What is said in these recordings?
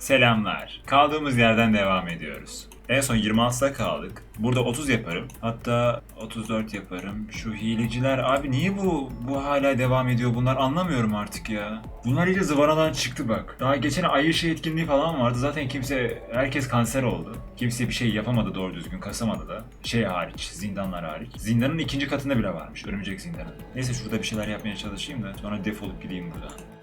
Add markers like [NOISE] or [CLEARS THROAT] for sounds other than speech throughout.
Selamlar. Kaldığımız yerden devam ediyoruz. En son 26'da kaldık. Burada 30 yaparım. Hatta 34 yaparım. Şu hileciler abi niye bu bu hala devam ediyor bunlar anlamıyorum artık ya. Bunlar iyice zıvanadan çıktı bak. Daha geçen ay ışığı etkinliği falan vardı. Zaten kimse herkes kanser oldu. Kimse bir şey yapamadı doğru düzgün kasamadı da. Şey hariç zindanlar hariç. Zindanın ikinci katında bile varmış örümcek zindanı. Neyse şurada bir şeyler yapmaya çalışayım da sonra defolup gideyim buradan.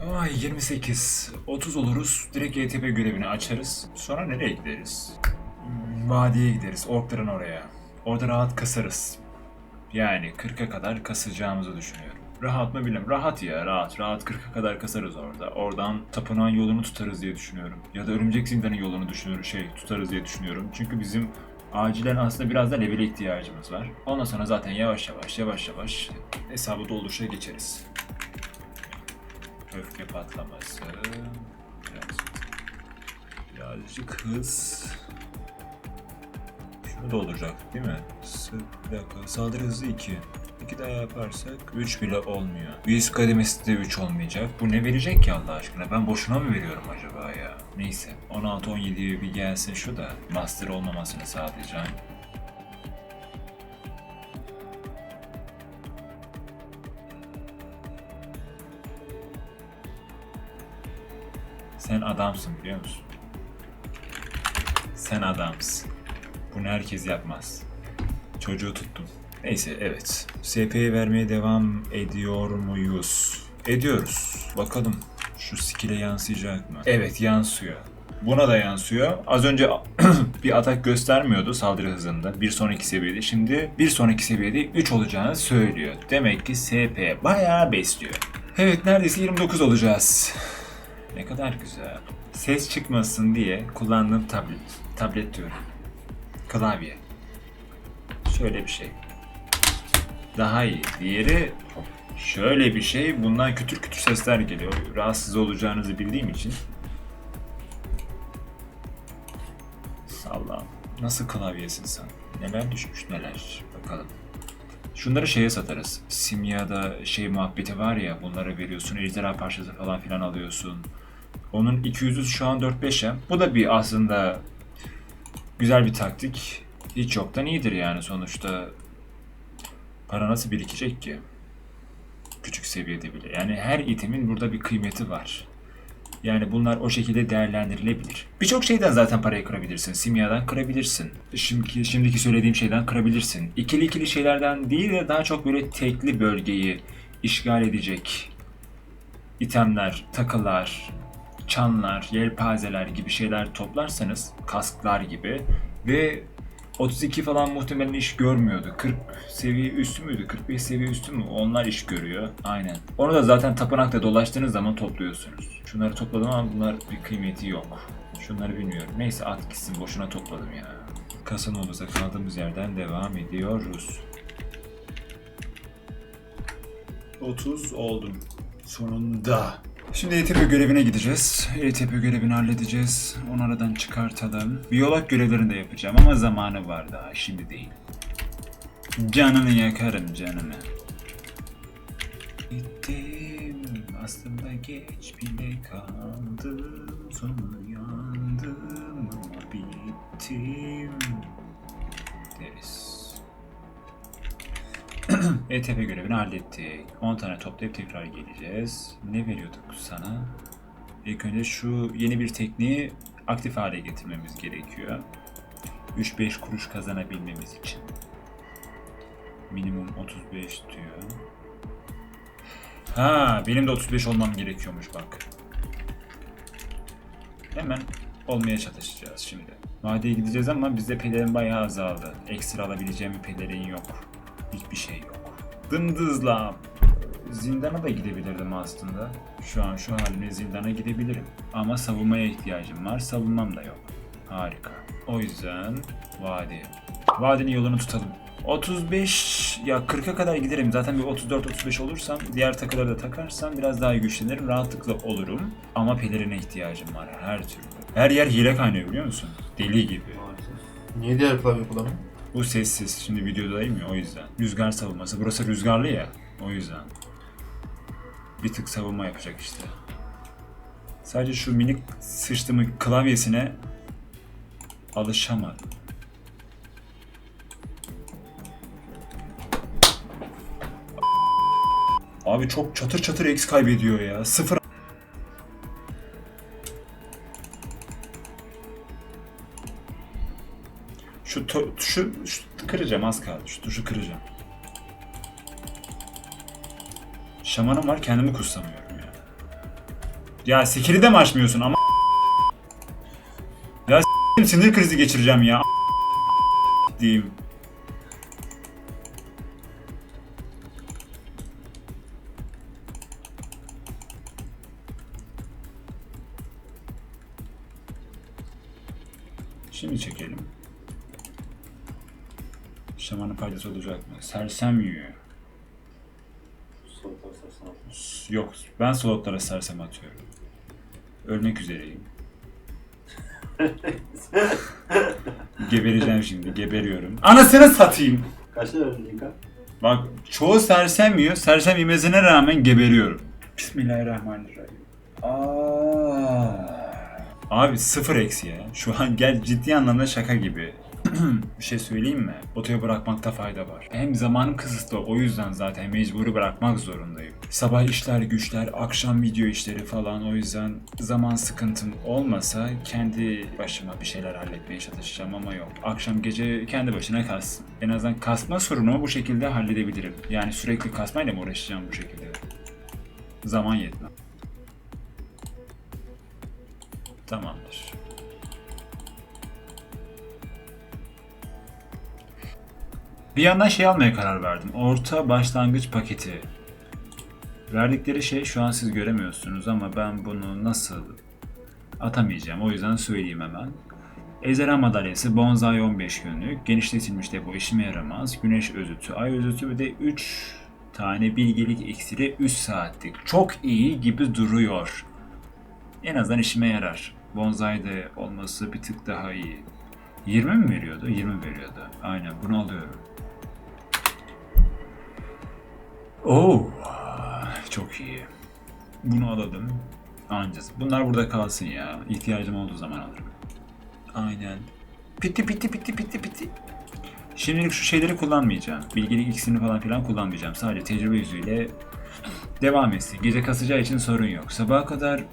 Ay 28. 30 oluruz. Direkt YTP görevini açarız. Sonra nereye gideriz? Hmm, Vadiye gideriz. Orkların oraya. Orada rahat kasarız. Yani 40'a kadar kasacağımızı düşünüyorum. Rahat mı bilmem. Rahat ya rahat. Rahat 40'a kadar kasarız orada. Oradan tapınağın yolunu tutarız diye düşünüyorum. Ya da örümcek zindanın yolunu düşünüyorum. Şey tutarız diye düşünüyorum. Çünkü bizim acilen aslında biraz da levele ihtiyacımız var. Ondan sonra zaten yavaş yavaş yavaş yavaş hesabı dolduruşa geçeriz. Öfke patlaması. Biraz, birazcık hız. Şunu dolduracak değil mi? Bir dakika. Saldırı hızı 2. 2 daha yaparsak 3 bile olmuyor. Yüz kademesi de 3 olmayacak. Bu ne verecek ki Allah aşkına? Ben boşuna mı veriyorum acaba ya? Neyse. 16-17'ye bir gelsin şu da. Master olmamasını sağlayacağım. Adamsın biliyor musun? Sen adamsın. Bunu herkes yapmaz. Çocuğu tuttum. Neyse evet. SP'ye vermeye devam ediyor muyuz? Ediyoruz. Bakalım şu skill'e yansıyacak mı? Evet yansıyor. Buna da yansıyor. Az önce [CLEARS THROAT] bir atak göstermiyordu saldırı hızında. Bir sonraki seviyede. Şimdi bir sonraki seviyede 3 olacağını söylüyor. Demek ki SP bayağı besliyor. Evet neredeyse 29 olacağız. Ne kadar güzel. Ses çıkmasın diye kullandığım tablet. Tablet diyorum. Klavye. Şöyle bir şey. Daha iyi. Diğeri şöyle bir şey. Bundan kütür kütür sesler geliyor. Rahatsız olacağınızı bildiğim için. Allah'ım. Nasıl klavyesin sen? Neler düşmüş neler. Bakalım. Şunları şeye satarız. Simya'da şey muhabbeti var ya bunları veriyorsun. Ejderha parçası falan filan alıyorsun. Onun 200'ü şu an 4-5'e. Bu da bir aslında güzel bir taktik. Hiç yoktan iyidir yani sonuçta. Para nasıl birikecek ki? Küçük seviyede bile. Yani her itemin burada bir kıymeti var. Yani bunlar o şekilde değerlendirilebilir. Birçok şeyden zaten parayı kırabilirsin. Simyadan kırabilirsin. Şimdiki, şimdiki söylediğim şeyden kırabilirsin. İkili ikili şeylerden değil de daha çok böyle tekli bölgeyi işgal edecek itemler, takılar, çanlar, yelpazeler gibi şeyler toplarsanız, kasklar gibi ve 32 falan muhtemelen iş görmüyordu. 40 seviye üstü müydü? 45 seviye üstü mü? Onlar iş görüyor. Aynen. Onu da zaten tapınakta dolaştığınız zaman topluyorsunuz. Şunları topladım ama bunlar bir kıymeti yok. Şunları bilmiyorum. Neyse at gitsin boşuna topladım ya. Kasanomuzda kaldığımız yerden devam ediyoruz. 30 oldum. Sonunda. Şimdi ETP görevine gideceğiz. ETP görevini halledeceğiz. Onu aradan çıkartalım. Biyolog görevlerini de yapacağım ama zamanı var daha. Şimdi değil. Canını yakarım canını. Gittim aslında geç bile kaldım Sonra yandım ama bittim Deriz. [CLEARS THROAT] ETP görevini hallettik. 10 tane toplayıp tekrar geleceğiz. Ne veriyorduk sana? İlk önce şu yeni bir tekniği aktif hale getirmemiz gerekiyor. 3-5 kuruş kazanabilmemiz için. Minimum 35 diyor. Ha, benim de 35 olmam gerekiyormuş bak. Hemen olmaya çalışacağız şimdi. Vadiye gideceğiz ama bizde pelerin bayağı azaldı. Ekstra alabileceğim bir pelerin yok. Hiçbir şey yok. Dımdızla. Zindana da gidebilirdim aslında. Şu an şu halimle zindana gidebilirim. Ama savunmaya ihtiyacım var. Savunmam da yok. Harika. O yüzden vadi. Vadinin yolunu tutalım. 35 ya 40'a kadar giderim. Zaten bir 34-35 olursam diğer takıları da takarsam biraz daha güçlenirim. Rahatlıkla olurum. Ama pelerine ihtiyacım var her türlü. Her yer hile kaynıyor biliyor musun? Deli gibi. Niye diğer klavye kullanıyor? Bu sessiz. Şimdi videodayım ya o yüzden. Rüzgar savunması. Burası rüzgarlı ya. O yüzden. Bir tık savunma yapacak işte. Sadece şu minik sıçtımın klavyesine alışamadım. Abi çok çatır çatır X kaybediyor ya. Sıfır Şu tuşu, şu kıracağım az kaldı. Şu tuşu kıracağım. Şamanım var kendimi kuslamıyorum ya. Ya sikiri de mi açmıyorsun ama Ya sinir krizi geçireceğim ya. diyeyim. Şimdi çekelim. Şamanın faydası olacak mı? Sersem yiyor. Yok, ben slotlara sersem atıyorum. Ölmek üzereyim. [LAUGHS] Gebereceğim şimdi, geberiyorum. Anasını satayım! Kaçta verdin Linka? Bak, çoğu sersem yiyor, sersem yemesine rağmen geberiyorum. Bismillahirrahmanirrahim. Aa. Abi sıfır eksi ya. Şu an gel ciddi anlamda şaka gibi. [CLEARS THROAT] bir şey söyleyeyim mi? Otoya bırakmakta fayda var. Hem zamanım kısıtlı o yüzden zaten mecburi bırakmak zorundayım. Sabah işler güçler, akşam video işleri falan o yüzden zaman sıkıntım olmasa kendi başıma bir şeyler halletmeye çalışacağım ama yok. Akşam gece kendi başına kalsın. En azından kasma sorunumu bu şekilde halledebilirim. Yani sürekli kasmayla mı uğraşacağım bu şekilde? Zaman yetmez. Tamamdır. Bir yandan şey almaya karar verdim. Orta başlangıç paketi. Verdikleri şey şu an siz göremiyorsunuz ama ben bunu nasıl atamayacağım. O yüzden söyleyeyim hemen. Ejderha madalyası, bonsai 15 günlük, genişletilmiş depo işime yaramaz, güneş özütü, ay özütü ve de 3 tane bilgelik iksiri 3 saatlik. Çok iyi gibi duruyor. En azından işime yarar. Bonsai de olması bir tık daha iyi. 20 mi veriyordu? 20 veriyordu. Aynen bunu alıyorum. Oo, çok iyi. Bunu aladım. Ancası. Bunlar burada kalsın ya. İhtiyacım olduğu zaman alırım. Aynen. Pitti pitti pitti pitti pitti. Şimdilik şu şeyleri kullanmayacağım. Bilgilik iksirini falan filan kullanmayacağım. Sadece tecrübe yüzüyle devam etsin. Gece kasacağı için sorun yok. Sabaha kadar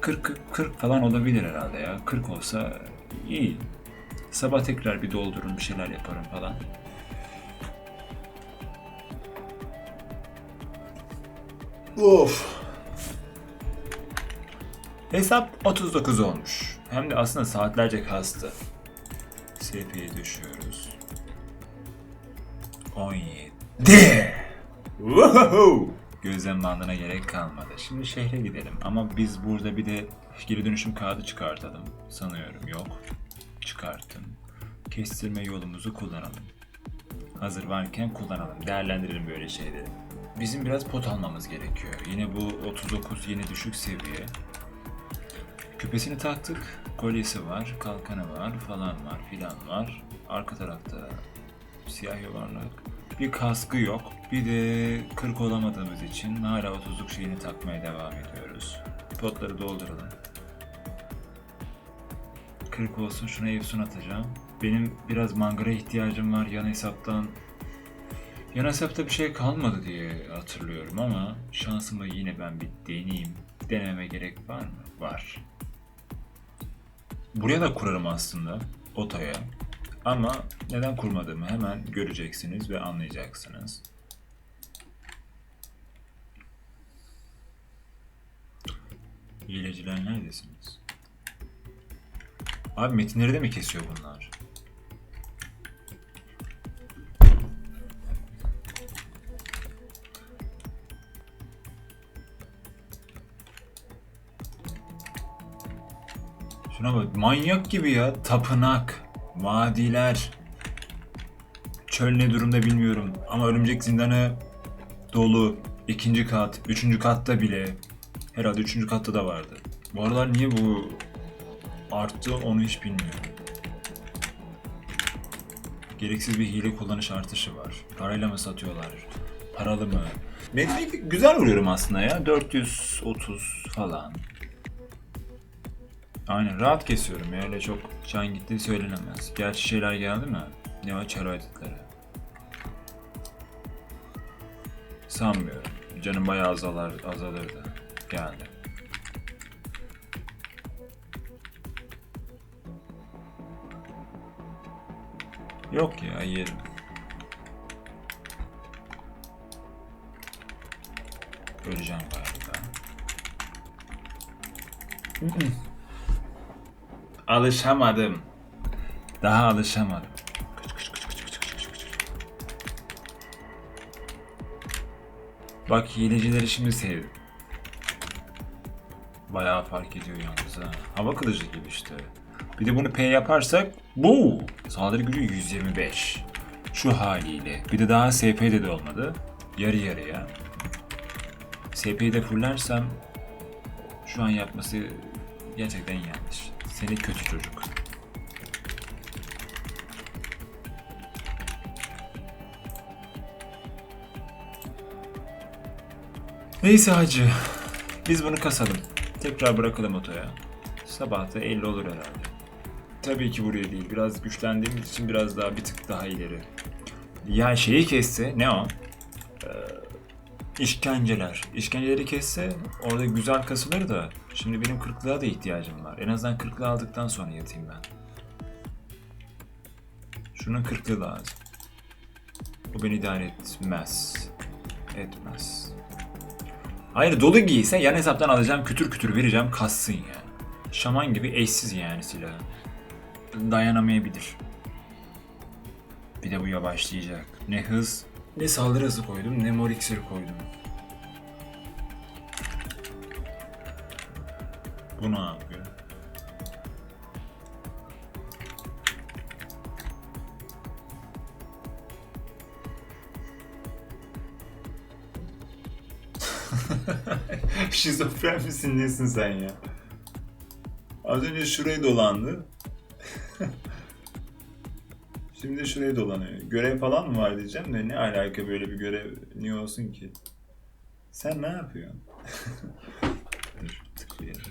40 40 falan olabilir herhalde ya. 40 olsa iyi. Sabah tekrar bir doldurun bir şeyler yaparım falan. Of. Hesap 39 olmuş. Hem de aslında saatlerce kastı. SP'ye düşüyoruz. 17. Woohoo! Gözlem bandına gerek kalmadı. Şimdi şehre gidelim ama biz burada bir de geri dönüşüm kağıdı çıkartalım. Sanıyorum yok. Çıkarttım. Kestirme yolumuzu kullanalım. Hazır varken kullanalım. Değerlendirelim böyle şeyleri. Bizim biraz pot almamız gerekiyor. Yine bu 39 yine düşük seviye. Küpesini taktık. Kolyesi var, kalkanı var, falan var, filan var. Arka tarafta siyah yuvarlak. Bir kaskı yok. Bir de 40 olamadığımız için hala 30'luk şeyini takmaya devam ediyoruz. Potları dolduralım. 40 olsun şuna Efsun atacağım. Benim biraz mangara ihtiyacım var yan hesaptan. Yan hesapta bir şey kalmadı diye hatırlıyorum ama şansımı yine ben bir deneyeyim. Deneme gerek var mı? Var. Buraya da kurarım aslında. Otaya. Ama neden kurmadığımı hemen göreceksiniz ve anlayacaksınız. Hileciler neredesiniz? Abi metinleri de mi kesiyor bunlar? Şuna bak manyak gibi ya. Tapınak, vadiler. Çöl ne durumda bilmiyorum. Ama örümcek zindanı dolu. İkinci kat, üçüncü katta bile. Herhalde üçüncü katta da vardı. Bu aralar niye bu arttı onu hiç bilmiyorum. Gereksiz bir hile kullanış artışı var. Parayla mı satıyorlar? Paralı mı? Metreyi güzel vuruyorum aslında ya. 430 falan. Aynen rahat kesiyorum ya. Öyle çok can gittiği söylenemez. Gerçi şeyler geldi mi? Ne o çaro editleri. Sanmıyorum. Canım bayağı azalar, azalırdı. Geldi. Yok ya yerim. Öleceğim galiba. Alışamadım. Daha alışamadım. Bak hilecileri şimdi sevdim. Bayağı fark ediyor yalnız ha. Hava kılıcı gibi işte. Bir de bunu P yaparsak bu saldırı gücü 125. Şu haliyle. Bir de daha SP'de de olmadı. Yarı yarıya. SP'yi de fullersem şu an yapması gerçekten yanlış. Seni kötü çocuk. Neyse hacı. Biz bunu kasalım. Tekrar bırakalım otoya. Sabah da 50 olur herhalde. Tabii ki buraya değil. Biraz güçlendiğimiz için biraz daha bir tık daha ileri. Ya şeyi kesse ne o? Ee, işkenceler. İşkenceleri kesse orada güzel kasılır da şimdi benim kırklığa da ihtiyacım var. En azından kırklığı aldıktan sonra yatayım ben. Şunun kırklığı lazım. Bu beni idare etmez. Etmez. Hayır dolu giyse yan hesaptan alacağım kütür kütür vereceğim kassın ya. Şaman gibi eşsiz yani silah. Dayanamayabilir. Bir de bu yavaşlayacak. Ne hız, ne saldırı hızı koydum, ne mor iksiri koydum. Bu ne yapıyor? [LAUGHS] Şizofren misin nesin sen ya? Az önce şurayı dolandı. Şimdi şuraya dolanıyor. Görev falan mı var diyeceğim de ne alaka böyle bir görev niye olsun ki? Sen ne yapıyorsun? [LAUGHS] Dur tıklayalım.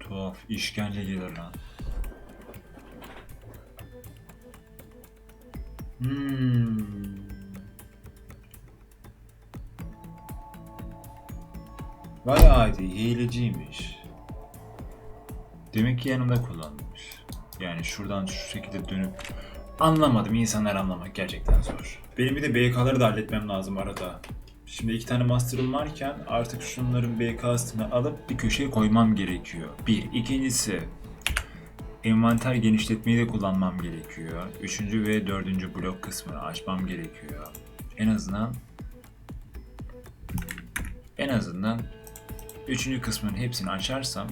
Tuhaf işkence gelir lan. Hmm. Vay adi hileciymiş. Demek ki yanımda kullanmış. Yani şuradan şu şekilde dönüp anlamadım. İnsanlar anlamak gerçekten zor. Benim bir de BK'ları da halletmem lazım arada. Şimdi iki tane master'ım varken artık şunların BK'sını alıp bir köşeye koymam gerekiyor. Bir. İkincisi envanter genişletmeyi de kullanmam gerekiyor. Üçüncü ve dördüncü blok kısmını açmam gerekiyor. En azından en azından üçüncü kısmın hepsini açarsam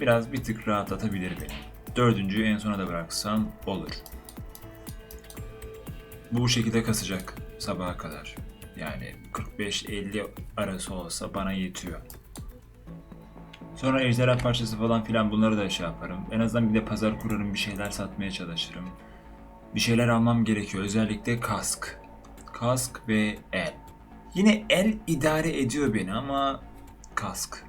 biraz bir tık rahatlatabilir beni. Dördüncüyü en sona da bıraksam olur. Bu şekilde kasacak sabaha kadar. Yani 45-50 arası olsa bana yetiyor. Sonra ejderha parçası falan filan bunları da şey yaparım. En azından bir de pazar kurarım bir şeyler satmaya çalışırım. Bir şeyler almam gerekiyor. Özellikle kask. Kask ve el. Yine el idare ediyor beni ama kask.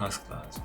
Kask lazım.